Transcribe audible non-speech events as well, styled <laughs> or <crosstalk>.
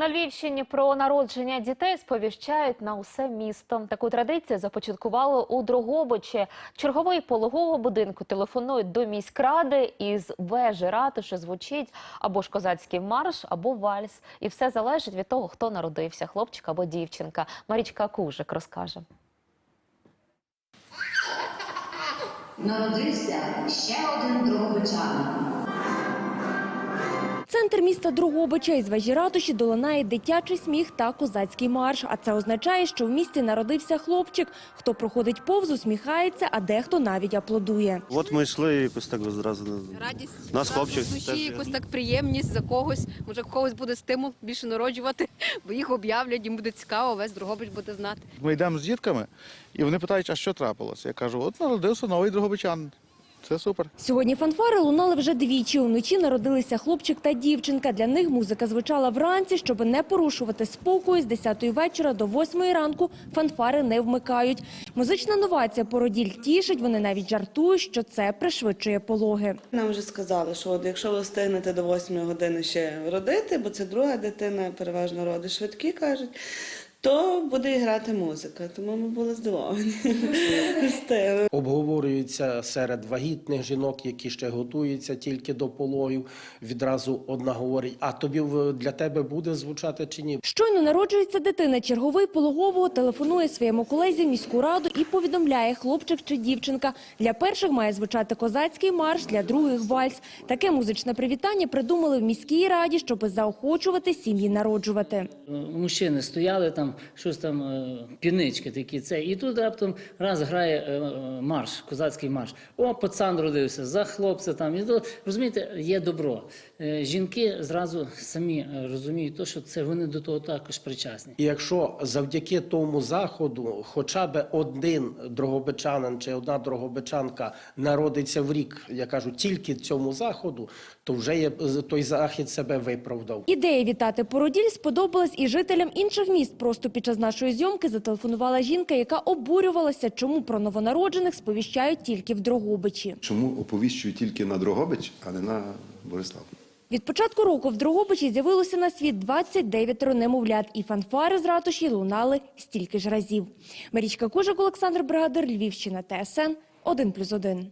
На Львівщині про народження дітей сповіщають на усе місто. Таку традицію започаткували у Дрогобичі. Черговий пологового будинку телефонують до міськради із вежі ратуші звучить або ж козацький марш, або вальс. І все залежить від того, хто народився, хлопчик або дівчинка. Марічка Кужик розкаже. Народився ще один дрогобичанин. Центр міста Дрогобича із вежі ратуші долинає дитячий сміх та козацький марш. А це означає, що в місті народився хлопчик. Хто проходить повз, усміхається, а дехто навіть аплодує. От ми йшли і якось так зразу. Радість Нас хлопчик душі, якусь так приємність за когось. Може, в когось буде стимул більше народжувати, <laughs> бо їх об'являть, їм буде цікаво, весь Дрогобич буде знати. Ми йдемо з дітками, і вони питають, а що трапилося? Я кажу, от народився новий Дрогобичан. Це супер. Сьогодні фанфари лунали вже двічі. Уночі народилися хлопчик та дівчинка. Для них музика звучала вранці, щоб не порушувати спокою. З 10-ї вечора до 8-ї ранку фанфари не вмикають. Музична новація породіль тішить. Вони навіть жартують, що це пришвидшує пологи. Нам вже сказали, що от якщо ви встигнете до 8 години ще родити, бо це друга дитина, переважно роди швидкі кажуть, то буде грати музика. Тому ми були здивовані. <laughs> Обговорюється серед вагітних жінок, які ще готуються тільки до пологів. Відразу одна говорить: а тобі в- для тебе буде звучати чи ні? Щойно народжується дитина, черговий пологового телефонує своєму колезі в міську раду і повідомляє, хлопчик чи дівчинка. Для перших має звучати козацький марш, для других – вальс. Таке музичне привітання придумали в міській раді, щоб заохочувати сім'ї народжувати. мужчини стояли там, щось там, е, півнички такі, це. І тут раптом раз грає е, е, марш, козацький марш. О, пацан родився, за хлопця там. І то, розумієте, є добро. Жінки зразу самі розуміють, то, що це вони до того також причасні. І якщо завдяки тому заходу хоча б один дрогобичанин чи одна дрогобичанка народиться в рік, я кажу, тільки цьому заходу, то вже є той захід себе виправдав. Ідея вітати породіль сподобалась і жителям інших міст. Просто під час нашої зйомки зателефонувала жінка, яка обурювалася, чому про новонароджених сповіщають тільки в Дрогобичі. Чому оповіщую тільки на Дрогобич, а не на Борислав? Від початку року в Дрогобичі з'явилося на світ 29 немовлят, і фанфари з ратуші лунали стільки ж разів. Марічка Кужик, Олександр Бригадир, Львівщина, ТСН 1+,1.